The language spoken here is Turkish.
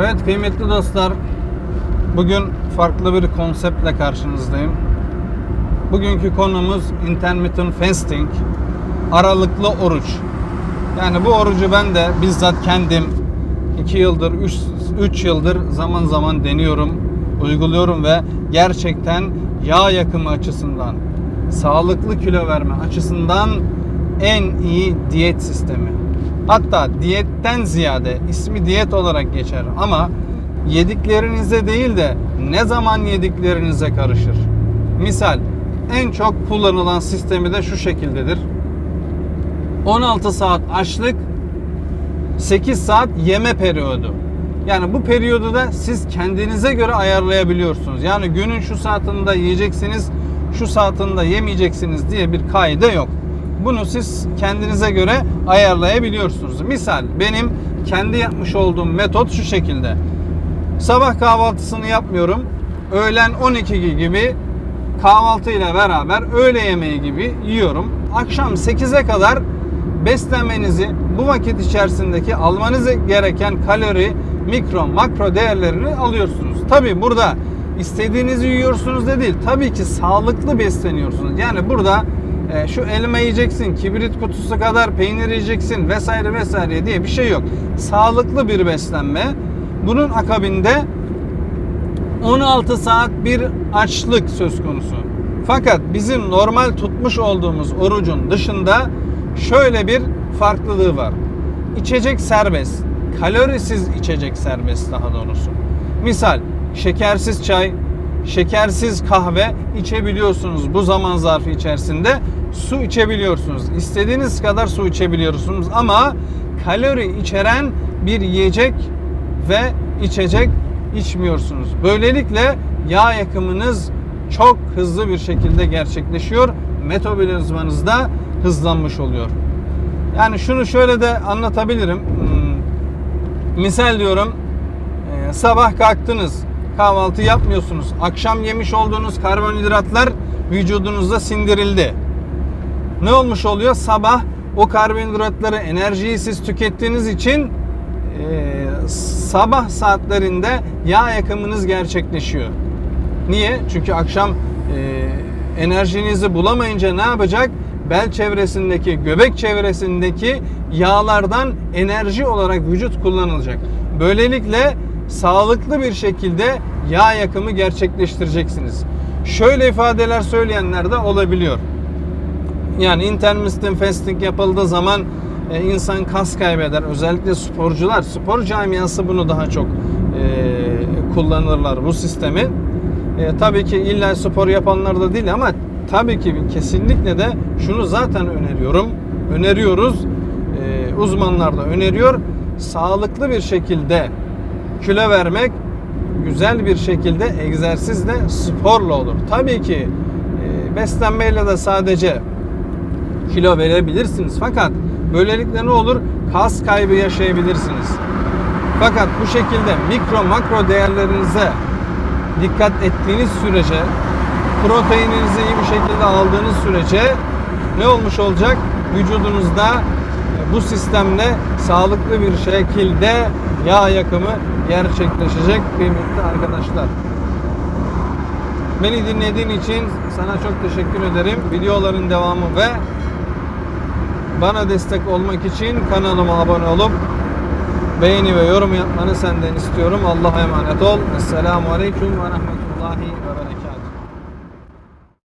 Evet kıymetli dostlar. Bugün farklı bir konseptle karşınızdayım. Bugünkü konumuz intermittent fasting. Aralıklı oruç. Yani bu orucu ben de bizzat kendim 2 yıldır, 3 yıldır zaman zaman deniyorum, uyguluyorum ve gerçekten yağ yakımı açısından, sağlıklı kilo verme açısından en iyi diyet sistemi. Hatta diyetten ziyade ismi diyet olarak geçer ama yediklerinize değil de ne zaman yediklerinize karışır. Misal en çok kullanılan sistemi de şu şekildedir. 16 saat açlık, 8 saat yeme periyodu. Yani bu periyodu da siz kendinize göre ayarlayabiliyorsunuz. Yani günün şu saatinde yiyeceksiniz, şu saatinde yemeyeceksiniz diye bir kaide yok. Bunu siz kendinize göre ayarlayabiliyorsunuz. Misal benim kendi yapmış olduğum metot şu şekilde. Sabah kahvaltısını yapmıyorum. Öğlen 12 gibi kahvaltı ile beraber öğle yemeği gibi yiyorum. Akşam 8'e kadar beslenmenizi bu vakit içerisindeki almanız gereken kalori, mikro, makro değerlerini alıyorsunuz. Tabi burada istediğinizi yiyorsunuz da değil. Tabii ki sağlıklı besleniyorsunuz. Yani burada e, şu elma yiyeceksin, kibrit kutusu kadar peynir yiyeceksin vesaire vesaire diye bir şey yok. Sağlıklı bir beslenme. Bunun akabinde 16 saat bir açlık söz konusu. Fakat bizim normal tutmuş olduğumuz orucun dışında şöyle bir farklılığı var. İçecek serbest. Kalorisiz içecek serbest daha doğrusu. Misal şekersiz çay, şekersiz kahve içebiliyorsunuz bu zaman zarfı içerisinde. Su içebiliyorsunuz. İstediğiniz kadar su içebiliyorsunuz ama kalori içeren bir yiyecek ve içecek içmiyorsunuz. Böylelikle yağ yakımınız çok hızlı bir şekilde gerçekleşiyor. Metabolizmanız da hızlanmış oluyor. Yani şunu şöyle de anlatabilirim. Hmm, Misal diyorum e, sabah kalktınız kahvaltı yapmıyorsunuz. Akşam yemiş olduğunuz karbonhidratlar vücudunuzda sindirildi. Ne olmuş oluyor? Sabah o karbonhidratları enerjiyi siz tükettiğiniz için e, sabah saatlerinde yağ yakımınız gerçekleşiyor. Niye? Çünkü akşam e, enerjinizi bulamayınca ne yapacak? Bel çevresindeki, göbek çevresindeki yağlardan enerji olarak vücut kullanılacak. Böylelikle sağlıklı bir şekilde yağ yakımı gerçekleştireceksiniz. Şöyle ifadeler söyleyenler de olabiliyor. Yani intermittent fasting yapıldığı zaman e, insan kas kaybeder. Özellikle sporcular, spor camiası bunu daha çok e, kullanırlar bu sistemi. E, tabii ki illa spor yapanlar da değil ama tabii ki kesinlikle de şunu zaten öneriyorum. Öneriyoruz. E, uzmanlar da öneriyor. Sağlıklı bir şekilde kilo vermek güzel bir şekilde egzersizle, sporla olur. Tabii ki e, beslenmeyle de sadece kilo verebilirsiniz. Fakat böylelikle ne olur? Kas kaybı yaşayabilirsiniz. Fakat bu şekilde mikro makro değerlerinize dikkat ettiğiniz sürece proteininizi iyi bir şekilde aldığınız sürece ne olmuş olacak? Vücudunuzda bu sistemle sağlıklı bir şekilde yağ yakımı gerçekleşecek kıymetli arkadaşlar. Beni dinlediğin için sana çok teşekkür ederim. Videoların devamı ve bana destek olmak için kanalıma abone olup beğeni ve yorum yapmanı senden istiyorum. Allah'a emanet ol. Esselamu Aleyküm ve Rahmetullahi ve Berekatuhu.